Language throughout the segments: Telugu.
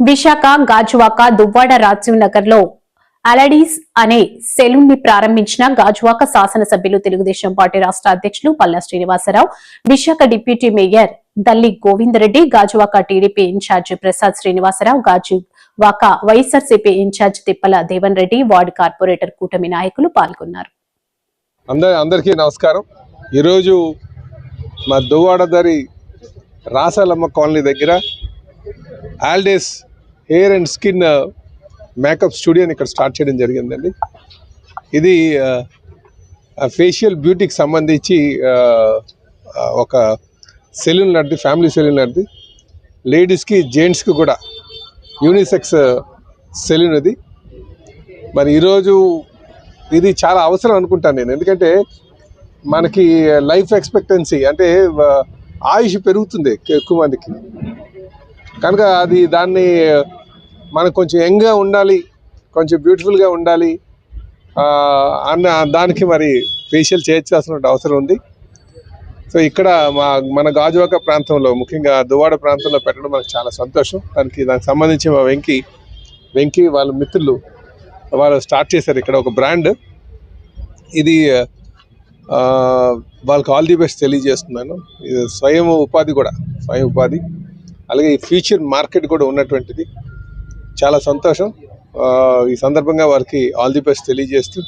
విశాఖ గాజువాక దువ్వాడ రాజీవ్ నగర్లో అలడీస్ అనే సెలూన్ని ప్రారంభించిన గాజువాక శాసనసభ్యులు తెలుగుదేశం పార్టీ రాష్ట్ర అధ్యక్షులు Palla Srinivasarao Visakha deputy mayor Dalli Govindareddy Gajuwaka TDP incharge Prasad Srinivasarao Gajuwaka YSRCP incharge Tippala Devan Reddy ward corporator కూటమి నాయకులు పాల్గొన్నారు. అందరికీ నమస్కారం. ఈరోజు మా దువ్వాడదారి రాసాలమ్మ కాలనీ దగ్గర all days hair and skin makeup స్టూడియోని ఇక్కడ స్టార్ట్ చేయడం జరిగిందండి. ఇది uh, ఫేషియల్ బ్యూటీకి సంబంధించి uh, uh, ఒక సెలూన్ లాంటిది ఫ్యామిలీ సెలూన్ లాంటిది. లేడీస్కి జెంట్స్కి కూడా యూనిసెక్స్ సెలూన్ ఇది. మరి ఈరోజు ఇది చాలా అవసరం అనుకుంటాను నేను. ఎందుకంటే మనకి లైఫ్ ఎక్స్పెక్టెన్సీ అంటే ఆయుష్ పెరుగుతుంది ఎక్కువ మందికి. కనుక అది దాన్ని మనం కొంచెం యంగ్గా ఉండాలి కొంచెం బ్యూటిఫుల్గా ఉండాలి. అన్న దానికి మరి ఫేషియల్ చేయించాల్సిన అవసరం ఉంది. సో ఇక్కడ మా మన గాజువాక ప్రాంతంలో ముఖ్యంగా దువాడ ప్రాంతంలో పెట్టడం మనకు చాలా సంతోషం. దానికి దానికి సంబంధించి మా వెంకీ వెంకీ వాళ్ళ మిత్రులు వాళ్ళు స్టార్ట్ చేశారు ఇక్కడ ఒక బ్రాండ్. ఇది వాళ్ళకి ఆల్ ది బెస్ట్ తెలియజేస్తున్నాను. ఇది స్వయం ఉపాధి కూడా స్వయం ఉపాధి. అలాగే ఈ ఫ్యూచర్ మార్కెట్ కూడా ఉన్నటువంటిది. చాలా సంతోషం. ఆ, ఈ సందర్భంగా వారికి ఆల్ ది బెస్ట్ తెలియజేస్తూ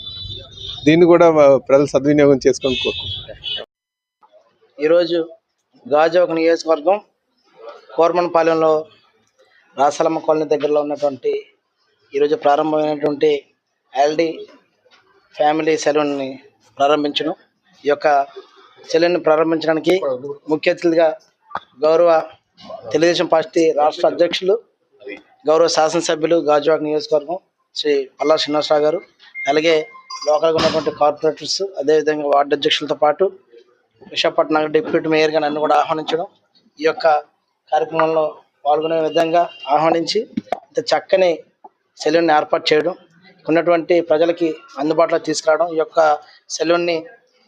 దీన్ని కూడా ప్రజలు సద్వినియోగం చేసుకొని కోరుకుంటున్నాను ఈరోజు గాజువాక నియోజకవర్గం కోరమనపాలెంలో రాసలమ్మ కాలనీ దగ్గరలో ఉన్నటువంటి ఈరోజు ప్రారంభమైనటువంటి ఎల్డి ఫ్యామిలీ సెలూన్ని ప్రారంభించడం ఈ యొక్క సెలూన్ని ప్రారంభించడానికి ముఖ్య అతిథిగా గౌరవ తెలుగుదేశం పార్టీ రాష్ట్ర అధ్యక్షులు గౌరవ శాసనసభ్యులు గాజువాక నియోజకవర్గం శ్రీ పల్లా శ్రీనివాసరావు గారు అలాగే లోకల్గా ఉన్నటువంటి కార్పొరేటర్స్ అదేవిధంగా వార్డు అధ్యక్షులతో పాటు విశాఖపట్నం డిప్యూటీ మేయర్గా నన్ను కూడా ఆహ్వానించడం ఈ యొక్క కార్యక్రమంలో పాల్గొనే విధంగా ఆహ్వానించి ఇంత చక్కని సెలూన్ని ఏర్పాటు చేయడం ఉన్నటువంటి ప్రజలకి అందుబాటులో తీసుకురావడం ఈ యొక్క సెలూన్ని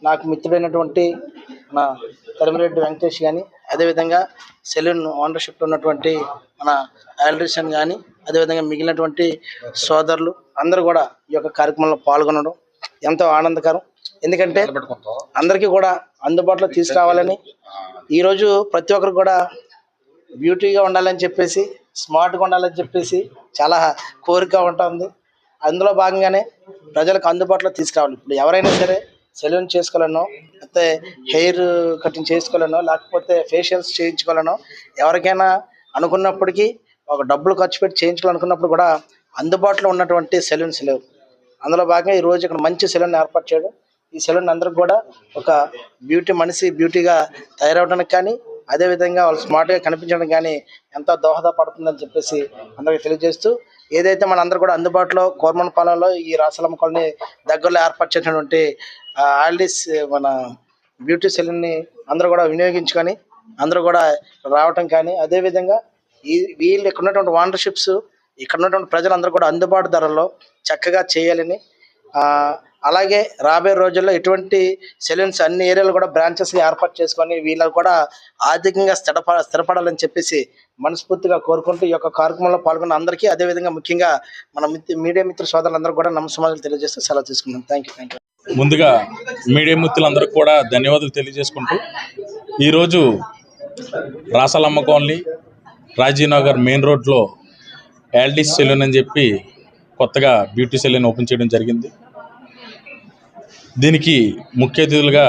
నాకు మిత్రుడైనటువంటి మన తరిమిరెడ్డి వెంకటేష్ కానీ అదేవిధంగా సెలూన్ ఓనర్షిప్ ఉన్నటువంటి మన ఎలక్ట్రీషియన్ కానీ అదేవిధంగా మిగిలినటువంటి సోదరులు అందరూ కూడా ఈ యొక్క కార్యక్రమంలో పాల్గొనడం ఎంతో ఆనందకరం. ఎందుకంటే అందరికీ కూడా అందుబాటులో తీసుకురావాలని ఈరోజు ప్రతి ఒక్కరు కూడా బ్యూటీగా ఉండాలని చెప్పేసి స్మార్ట్గా ఉండాలని చెప్పేసి చాలా కోరిక ఉంటుంది. అందులో భాగంగానే ప్రజలకు అందుబాటులో తీసుకురావాలి. ఇప్పుడు ఎవరైనా సరే సెలూన్ చేసుకోవాలనో లేకపోతే హెయిర్ కటింగ్ చేసుకోవాలనో లేకపోతే ఫేషియల్స్ చేయించుకోవాలనో ఎవరికైనా అనుకున్నప్పటికీ ఒక డబ్బులు ఖర్చు పెట్టి చేయించుకోవాలనుకున్నప్పుడు కూడా అందుబాటులో ఉన్నటువంటి సెలూన్స్ లేవు. అందులో భాగంగా ఈ రోజు ఇక్కడ మంచి సెలూన్ ఏర్పాటు చేయడం. ఈ సెలూన్ అందరికి కూడా ఒక బ్యూటీ మనిషి బ్యూటీగా తయారవడానికి కానీ అదేవిధంగా వాళ్ళు స్మార్ట్గా కనిపించడం కానీ ఎంతో దోహదపడుతుందని చెప్పేసి అందరికీ తెలియజేస్తూ ఏదైతే మన అందరూ కూడా అందుబాటులో కోర్మనపాలెంలో ఈ రాసలమ్మ కాలనీ దగ్గరలో ఏర్పాటు చేసినటువంటి ఆల్డీస్ మన బ్యూటీ సెలూన్ని అందరూ కూడా వినియోగించుకొని అందరూ కూడా రావటం కానీ అదేవిధంగా ఈ వీళ్ళు ఇక్కడ ఉన్నటువంటి ఓనర్షిప్స్ ఇక్కడ ఉన్నటువంటి ప్రజలందరూ కూడా అందుబాటు ధరల్లో చక్కగా చేయాలని అలాగే రాబోయే రోజుల్లో ఇటువంటి సెలూన్స్ అన్ని ఏరియాలు కూడా బ్రాంచెస్ ఏర్పాటు చేసుకొని వీళ్ళకు కూడా ఆర్థికంగా స్థిరప స్థిరపడాలని చెప్పేసి మనస్ఫూర్తిగా కోరుకుంటూ ఈ యొక్క కార్యక్రమంలో పాల్గొన్న అందరికీ అదేవిధంగా ముఖ్యంగా మన మీడియా మిత్ర సోదరులందరూ కూడా నమస్కారాలు తెలియజేస్తూ సెలవు తీసుకున్నాం థ్యాంక్ యూ థ్యాంక్ యూ ముందుగా మీడియా మిత్రులందరికీ కూడా ధన్యవాదాలు తెలియజేసుకుంటూ ఈరోజు రాసాలమ్మ కాలనీ రాజీనగర్ మెయిన్ రోడ్లో యాల్డీస్ సెలూన్ అని చెప్పి కొత్తగా బ్యూటీ సెలూన్ ఓపెన్ చేయడం జరిగింది. దీనికి ముఖ్య అతిథులుగా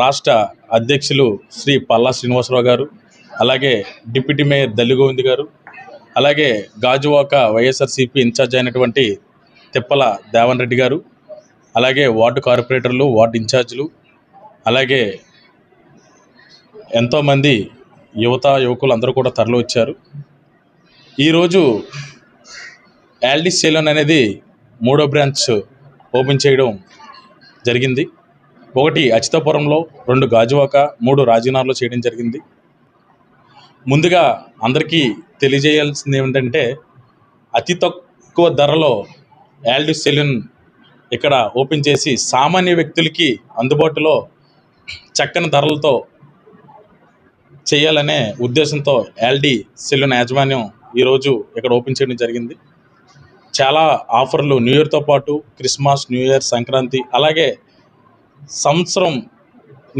రాష్ట్ర అధ్యక్షులు శ్రీ పల్లా శ్రీనివాసరావు గారు అలాగే డిప్యూటీ మేయర్ దల్లిగోవింద్ గారు అలాగే గాజువాక వైఎస్ఆర్సీపీ ఇన్ఛార్జ్ అయినటువంటి తిప్పల దేవన్ రెడ్డి గారు అలాగే వార్డు కార్పొరేటర్లు వార్డు ఇన్ఛార్జీలు అలాగే ఎంతోమంది యువత యువకులు అందరూ కూడా తరలి వచ్చారు. ఈరోజు యాల్డిస్ సెలూన్ అనేది మూడో బ్రాంచ్ ఓపెన్ చేయడం జరిగింది. ఒకటి అచితాపురంలో రెండు గాజువాక మూడు రాజీనార్లో చేయడం జరిగింది. ముందుగా అందరికీ తెలియజేయాల్సింది ఏమిటంటే అతి తక్కువ ధరలో యాల్డ్ సెలూన్ ఇక్కడ ఓపెన్ చేసి సామాన్య వ్యక్తులకి అందుబాటులో చక్కని ధరలతో చేయాలనే ఉద్దేశంతో యాల్డీ సెలూన్ యాజమాన్యం ఈరోజు ఇక్కడ ఓపెన్ చేయడం జరిగింది. చాలా ఆఫర్లు. న్యూ ఇయర్తో పాటు క్రిస్మస్ న్యూ ఇయర్ సంక్రాంతి అలాగే సంవత్సరం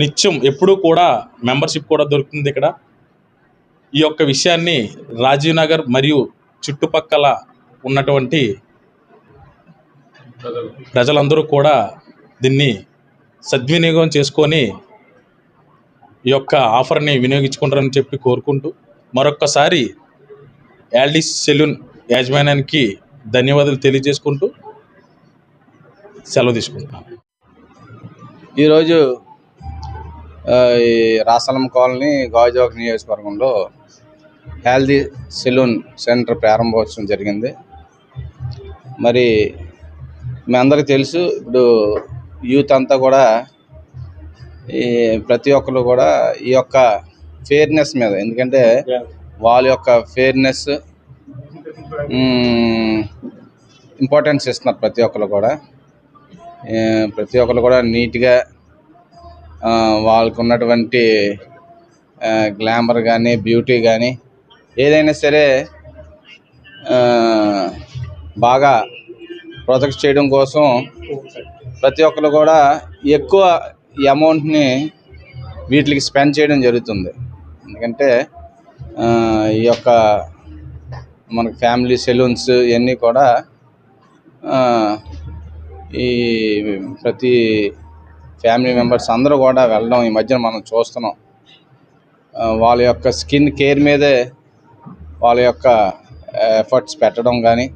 నిత్యం ఎప్పుడూ కూడా మెంబర్షిప్ కూడా దొరుకుతుంది ఇక్కడ. ఈ యొక్క విషయాన్ని రాజీవ్ నగర్ మరియు చుట్టుపక్కల ఉన్నటువంటి ప్రజలందరూ కూడా దీన్ని సద్వినియోగం చేసుకొని ఈ యొక్క ఆఫర్ని వినియోగించుకుంటారని చెప్పి కోరుకుంటూ మరొక్కసారి యాల్డీస్ సెలూన్ యాజమాన్యానికి ధన్యవాదాలు తెలియజేసుకుంటూ సెలవు తీసుకుంటున్నాను ఈరోజు ఆ, ఈ రాసలం కాలనీ గాజువాక నియోజకవర్గంలో హెల్దీ సెలూన్ సెంటర్ ప్రారంభోత్సవం జరిగింది. మరి మీ అందరికీ తెలుసు ఇప్పుడు యూత్ అంతా కూడా ఈ ప్రతి ఒక్కరు కూడా ఈ యొక్క ఫేర్నెస్ మీద ఎందుకంటే వాళ్ళ యొక్క ఫేర్నెస్ ఇంపార్టెన్స్ ఇస్తున్నారు ప్రతి ఒక్కరు కూడా. ప్రతి ఒక్కరు కూడా నీట్గా వాళ్ళకు ఉన్నటువంటి గ్లామర్ కానీ బ్యూటీ కానీ ఏదైనా సరే బాగా ప్రొజెక్ట్ చేయడం కోసం ప్రతి ఒక్కరు కూడా ఎక్కువ ఈ అమౌంట్ని వీటికి స్పెండ్ చేయడం జరుగుతుంది. ఎందుకంటే ఈ యొక్క మనకి ఫ్యామిలీ సెలూన్స్ ఇవన్నీ కూడా ఆ, ఈ ప్రతి ఫ్యామిలీ మెంబర్స్ అందరూ కూడా వెళ్ళడం ఈ మధ్యన మనం చూస్తున్నాం. వాళ్ళ యొక్క స్కిన్ కేర్ మీదే వాళ్ళ యొక్క ఎఫర్ట్స్ పెట్టడం కానీ